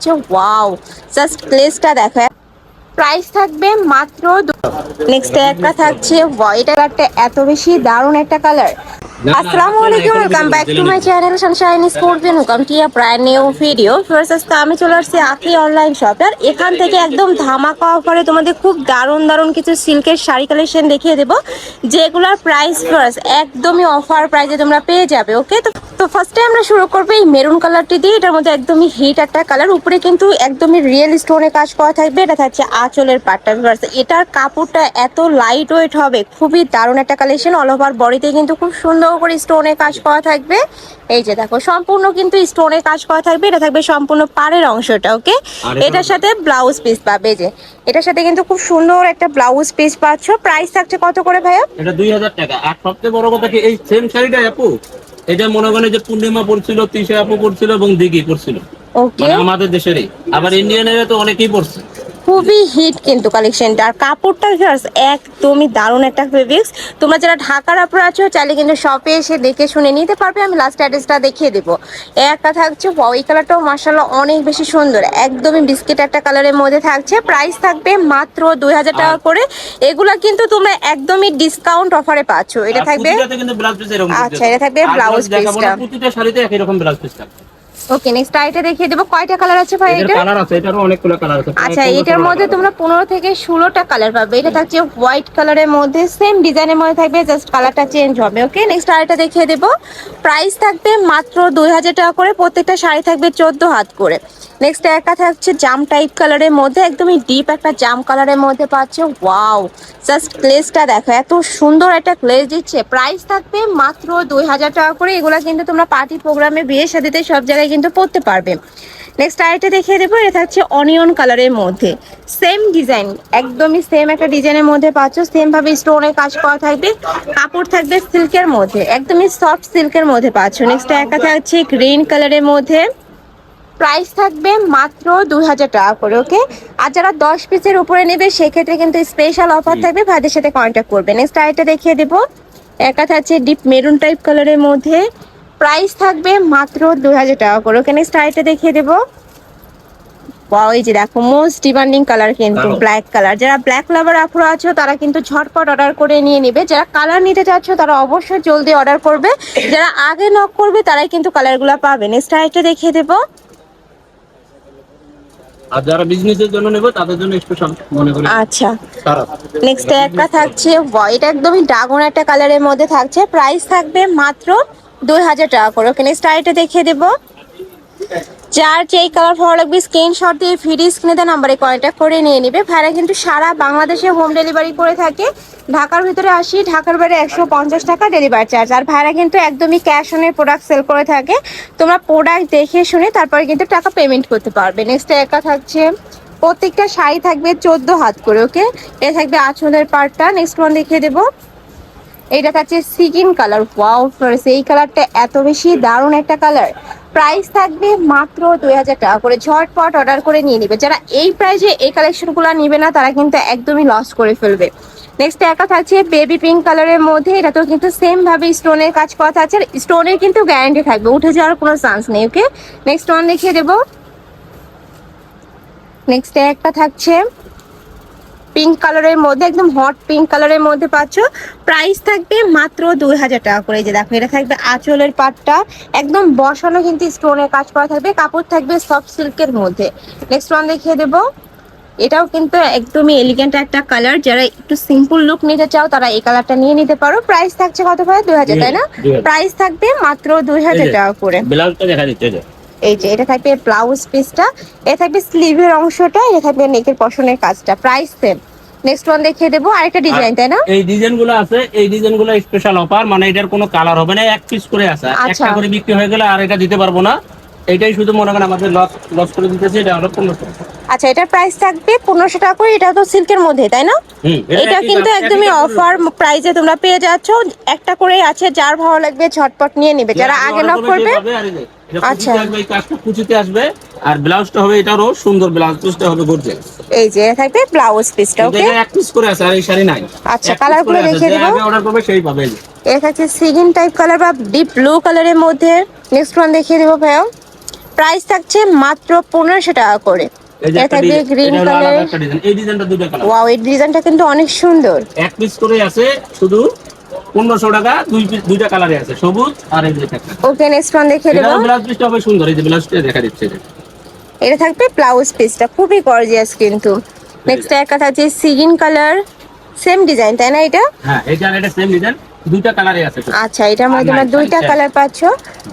পাচ্ছ wow just প্লেসটা দেখো প্রাইস থাকবে মাত্র নেক্সট একটা থাকছে হোয়াইট কালারটা এত বেশি দারুণ একটা কালার আসসালামু আলাইকুম welcome back to my channel Sunshine Sports welcome to a brand new video first আজকে আমি চলে আসছি আখি অনলাইন শপে আর এখান থেকে একদম ধামাকা অফারে তোমাদের খুব দারুণ দারুণ কিছু সিল্কের শাড়ি কালেকশন দেখিয়ে দেবো যেগুলোর প্রাইস ফার্স্ট একদমই অফার প্রাইসে তোমরা পেয়ে যাবে ওকে তো তো ফার্স্টে আমরা শুরু করব এই মেরুন কালারটি দিয়ে। এটার মধ্যে একদমই হিট একটা কালার উপরে কিন্তু একদমই রিয়েল স্টোনে কাজ করা থাকবে। এটা থাকছে আঁচলের পাটটা। এটার কাপড়টা এত লাইট ওয়েট হবে খুবই দারুণ একটা কালেকশন অল ওভার বডিতে কিন্তু খুব সুন্দর করে স্টোনে কাজ করা থাকবে। এই যে দেখো সম্পূর্ণ কিন্তু স্টোনে কাজ করা থাকবে। এটা থাকবে সম্পূর্ণ পাড়ের অংশটা ওকে এটার সাথে ব্লাউজ পিস পাবে। যে এটার সাথে কিন্তু খুব সুন্দর একটা ব্লাউজ পিস পাচ্ছ। প্রাইস থাকছে কত করে ভাইয়া? এটা দুই হাজার টাকা। আর সবচেয়ে বড় কথা কি এই সেম শাড়িটা আপু? এটা মনে করেন যে পূর্ণিমা পড়ছিল তিশা আপু পড়ছিল এবং দিঘি পড়ছিল। মানে আমাদের দেশেরই। আবার ইন্ডিয়ান এরিয়া তো অনেকেই পড়ছে। খুবই হিট কিন্তু কালেকশনটা আর কাপড়টা ভিউয়ার্স একদমই দারুণ একটা ফেব্রিক্স তোমরা যারা ঢাকার আপনারা আছো চাইলে কিন্তু শপে এসে দেখে শুনে নিতে পারবে। আমি লাস্ট অ্যাড্রেসটা দেখিয়ে দেবো। একটা থাকছে এই কালারটাও মার্শাল্লাহ অনেক বেশি সুন্দর। একদমই বিস্কিট একটা কালারের মধ্যে থাকছে। প্রাইস থাকবে মাত্র দুই হাজার টাকা করে। এগুলা কিন্তু তোমরা একদমই ডিসকাউন্ট অফারে পাচ্ছ। এটা থাকবে আচ্ছা, এটা থাকবে ব্লাউজ পিসটা। প্রতিটা শাড়িতে একই রকম ব্লাউজ পিস থাকবে। ওকে নেক্সট আইটা দেখিয়ে দেবো। কয়টা কালার আছে ভাই এটা কালার আছে এটারও অনেকগুলো কালার আছে আচ্ছা এটার মধ্যে তোমরা পনেরো থেকে ষোলোটা কালার পাবে। এটা থাকছে হোয়াইট কালারের মধ্যে সেম ডিজাইনের মধ্যে থাকবে জাস্ট কালারটা চেঞ্জ হবে ওকে নেক্সট আইটা দেখিয়ে দেবো। প্রাইস থাকবে মাত্র দুই হাজার টাকা করে প্রত্যেকটা শাড়ি থাকবে চোদ্দ হাত করে। নেক্সট একটা থাকছে জাম টাইপ কালারের মধ্যে, একদমই ডিপ একটা জাম কালারের মধ্যে পাচ্ছে। ওয়াও জাস্ট গ্লেজটা দেখো, এত সুন্দর একটা গ্লেজ দিচ্ছে। প্রাইস থাকবে মাত্র দুই হাজার টাকা করে। এগুলো কিন্তু তোমরা পার্টি প্রোগ্রামে বিয়ে সাথে সব জায়গায় কিন্তু পড়তে পারবে। নেক্সট আরেকটা দেখিয়ে দেবো, এটা থাকছে অনিয়ন কালারের মধ্যে। সেম ডিজাইন একদমই সেম একটা ডিজাইনের মধ্যে পাচ্ছ। সেম ভাবে স্টোনের কাজ করা থাকবে। কাপড় থাকবে সিল্কের মধ্যে। একদমই সফট সিল্কের মধ্যে পাচ্ছ। নেক্সট একটা থাকছে গ্রিন কালারের মধ্যে। প্রাইস থাকবে মাত্র দুই হাজার টাকা করে ওকে আর যারা দশ পিসের উপরে নেবে সেক্ষেত্রে কিন্তু স্পেশাল অফার থাকবে ভাইদের সাথে কন্ট্যাক্ট করবে নেক্সট আরেকটা দেখিয়ে দেবো। একটা থাকছে ডিপ মেরুন টাইপ কালারের মধ্যে। প্রাইস থাকবে মাত্র দুই হাজার টাকা করে ওকে নেক্সট আরেকটা দেখিয়ে দেবো। এই যে দেখো মোস্ট ডিমান্ডিং কালার কিন্তু ব্ল্যাক কালার যারা ব্ল্যাক লাভার আফ্রো আছো তারা কিন্তু ঝটপট অর্ডার করে নিয়ে নেবে। যারা কালার নিতে চাচ্ছ তারা অবশ্যই জলদি অর্ডার করবে। যারা আগে নক করবে তারাই কিন্তু কালারগুলো পাবে। নেক্সট আরেকটা দেখিয়ে দেবো। আর যারা বিজনেসের জন্য নেব তাদের জন্য স্পেশাল মনে করি আচ্ছা। নেক্সট একটা থাকছে হোয়াইট একদমই ড্রাগন একটা কালারের মধ্যে থাকছে। প্রাইস থাকবে মাত্র দুই হাজার টাকা করে। ওকে নেক্সট আইটা দেখিয়ে দেবো। যার যেই কালার ভালো লাগবে স্ক্রিনশট দিয়ে ফ্রি স্ক্রিনে নাম্বারে কন্ট্যাক্ট করে নিয়ে নেবে। ভাইরা কিন্তু সারা বাংলাদেশে হোম ডেলিভারি করে থাকে। ঢাকার ভিতরে আসি, ঢাকার বাইরে একশো পঞ্চাশ টাকা ডেলিভারি চার্জ আর ভাইরা কিন্তু একদমই ক্যাশ অনের প্রোডাক্ট সেল করে থাকে। তোমরা প্রোডাক্ট দেখে শুনে তারপরে কিন্তু টাকা পেমেন্ট করতে পারবে। নেক্সট একা থাকছে। প্রত্যেকটা শাড়ি থাকবে চোদ্দ হাত করে ওকে এ থাকবে আঁচলের পার্টটা নেক্সট ওয়ান দেখিয়ে দেবো। এইটা থাকছে সিকিন কালার। ওয়াও ফ্রেন্ডস এই কালারটা এত বেশি দারুণ একটা কালার। প্রাইস থাকবে মাত্র দুই হাজার টাকা করে। ঝটপট অর্ডার করে নিয়ে নিবে। যারা এই প্রাইসে এই কালেকশনগুলো নিবে না, তারা কিন্তু একদমই লস করে ফেলবে। নেক্সট একা থাকছে বেবি পিঙ্ক কালারের মধ্যে। এটা তো কিন্তু সেম ভাবে স্টোনের কাজ করা থাকছে স্টোনের কিন্তু গ্যারান্টি থাকবে। উঠে যাওয়ার কোনো চান্স নেই ওকে নেক্সট ওয়ান দেখিয়ে দেবো। নেক্সট একটা থাকছে পিঙ্ক কালারের মধ্যে একদম হট পিঙ্ক কালারের মধ্যে পাচ্ছ। প্রাইস থাকবে মাত্র দুই হাজার টাকা করে যে দেখো এটা থাকবে আঁচলের পাটটা। একদম বসানো কিন্তু স্টোনের কাজ করা থাকবে কাপড় থাকবে সফট সিল্কের মধ্যে। নেক্সট ওয়ান দেখিয়ে দেবো। এটাও কিন্তু একদমই এলিগেন্ট একটা কালার যারা একটু সিম্পল লুক নিতে চাও তারা এই কালারটা নিয়ে নিতে পারো। প্রাইস থাকছে কত ভাই? দুই হাজার তাই না? 2000 প্রাইস থাকবে মাত্র দুই হাজার টাকা করে। ব্লাউজটা দেখা দিচ্ছে এই যে। এটা থাকবে ব্লাউজ পিসটা এটা থাকবে স্লিভের অংশটা এটা থাকবে নেকের পশনের কাজটা প্রাইস সেম নেক্সট ওয়ান দেখিয়ে দেবো আরেকটা ডিজাইন তাই না? এই ডিজাইনগুলো আছে এই ডিজাইনগুলো স্পেশাল অফার মানে এটার কোনো কালার হবে না এক পিস করে আছে। আচ্ছা। একটা করে বিক্রি হয়ে গেলে আর এটা দিতে পারব না। এটাই শুধু মনে করেন আমাদের লস লস করে দিতেছে এটা হলো পনেরোশো আচ্ছা এটার প্রাইস থাকবে পনেরোশো টাকা করে এটা তো সিল্কের মধ্যে তাই না? এটা কিন্তু দাম, একদমই অফার প্রাইসে তোমরা পেয়ে যাচ্ছ। একটা করে আছে যার ভালো লাগবে ঝটপট নিয়ে নিবে। যারা আগে নক করবে আচ্ছা। এই কাজটা কুচিতে আসবে আর ব্লাউজটা হবে এটারও সুন্দর ব্লাউজ পিসটা হবে গর্জিয়াস এই যে থাকবে ব্লাউজ পিসটা ওকে এক পিস করে আছে আর এই শাড়ি নাই। আচ্ছা, এক piece colour করে গুলো আছে, দেখিয়ে যে অর্ডার করবে সেই পাবে এই থাকছে সিগিন টাইপ কালার বা ডিপ ব্লু কালারের মধ্যে। নেক্সট ওয়ান দেখিয়ে দেবো ভাইয়া। প্রাইস থাকছে মাত্র পনেরোশো টাকা করে। এই এটা থাকবে গ্রিন কালার আলাদা এই ডিজাইনটা দুটো কালার ওয়াও এই ডিজাইনটা কিন্তু অনেক সুন্দর। এক পিস করে আছে শুধু পনেরোশো টাকা দুই দুইটা কালারে আছে সবুজ আর এই একটা ওকে নেক্সট ওয়ান দেখে দেবো। ব্লাউজ পিসটা হবে সুন্দর এই যে ব্লাউজটা দেখা দিচ্ছে এটা। থাকবে ব্লাউজ পিসটা খুবই গর্জিয়াস কিন্তু। নেক্সট একটা থাকছে সিগিন কালার সেম ডিজাইন তাই না এটা? হ্যাঁ এটা এটা সেম ডিজাইন দুইটা কালারে আছে আচ্ছা এটার মধ্যে তোমরা দুইটা কালার পাচ্ছ।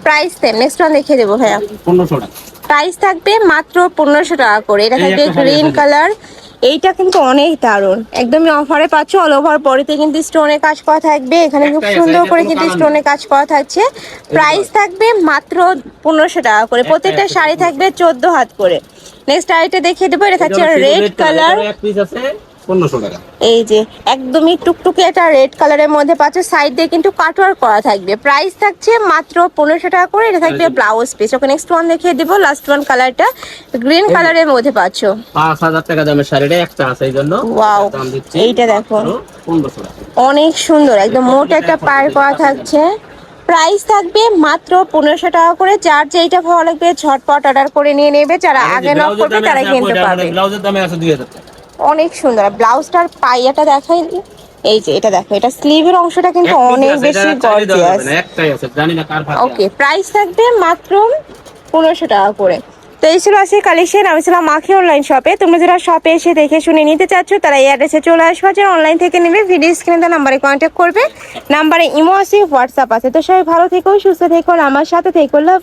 প্রাইস সেম নেক্সট ওয়ান দেখে দেবো ভাইয়া। পনেরোশো টাকা। প্রাইস থাকবে মাত্র পনেরোশো টাকা করে এটা থাকবে গ্রিন কালার এইটা কিন্তু অনেক দারুণ। একদমই অফারে পাচ্ছ অল ওভার পরেতে কিন্তু স্টোনে কাজ করা থাকবে। এখানে খুব সুন্দর করে কিন্তু স্টোন কাজ করা থাকছে। প্রাইস থাকবে মাত্র পনেরোশো টাকা করে। প্রত্যেকটা শাড়ি থাকবে চোদ্দ হাত করে। নেক্সট শাড়িটা দেখিয়ে দেবো এটা থাকছে রেড কালার টাকা। এই যে একদমই টুকটুকে একটা রেড কালারের মধ্যে পাচ্ছ সাইড দিয়ে কিন্তু কাটওয়ার করা থাকবে। প্রাইস থাকছে মাত্র পনেরোশো টাকা করে এটা থাকবে blouse piece okay next one দেখিয়ে দিব লাস্ট ওয়ান কালারটা গ্রিন কালারের মধ্যে পাচ্ছ। পাঁচ হাজার টাকা দামের শাড়িটা একটা আছে এই জন্য। Wow, দাম দিচ্ছি এইটা দেখো। টাকা। অনেক সুন্দর একদম মোটা একটা পার করা থাকছে। প্রাইস থাকবে মাত্র পনেরোশো টাকা করে যার যেইটা ভালো লাগবে ঝটপট অর্ডার করে নিয়ে নেবে। যারা আগে নক করবে তারা কিনতে পারবে ব্লাউজের দামে আছে দুই হাজার টাকা। অনেক সুন্দর। ব্লাউজটার পাইয়াটা দেখাই এই যে এটা দেখো এটা স্লিভের অংশটা কিন্তু অনেক বেশি গর্জিয়াস একটাই আছে জানি না কার ভাগ্যে ওকে প্রাইস থাকবে মাত্র পনেরোশো টাকা করে। তো এই ছিল আজকে কালেকশন আমি ছিলাম মাখি অনলাইন শপে তোমরা যারা শপে এসে দেখে শুনে নিতে চাচ্ছ তারা এই অ্যাড্রেসে চলে আসবে যারা অনলাইন থেকে নেবে ভিডিও স্ক্রিনে তার নাম্বারে কন্ট্যাক্ট করবে। নাম্বারে ইমো আছে হোয়াটসঅ্যাপ আছে। তো সবাই ভালো থেকো সুস্থ থেকো আমার সাথে থেকো। লাভ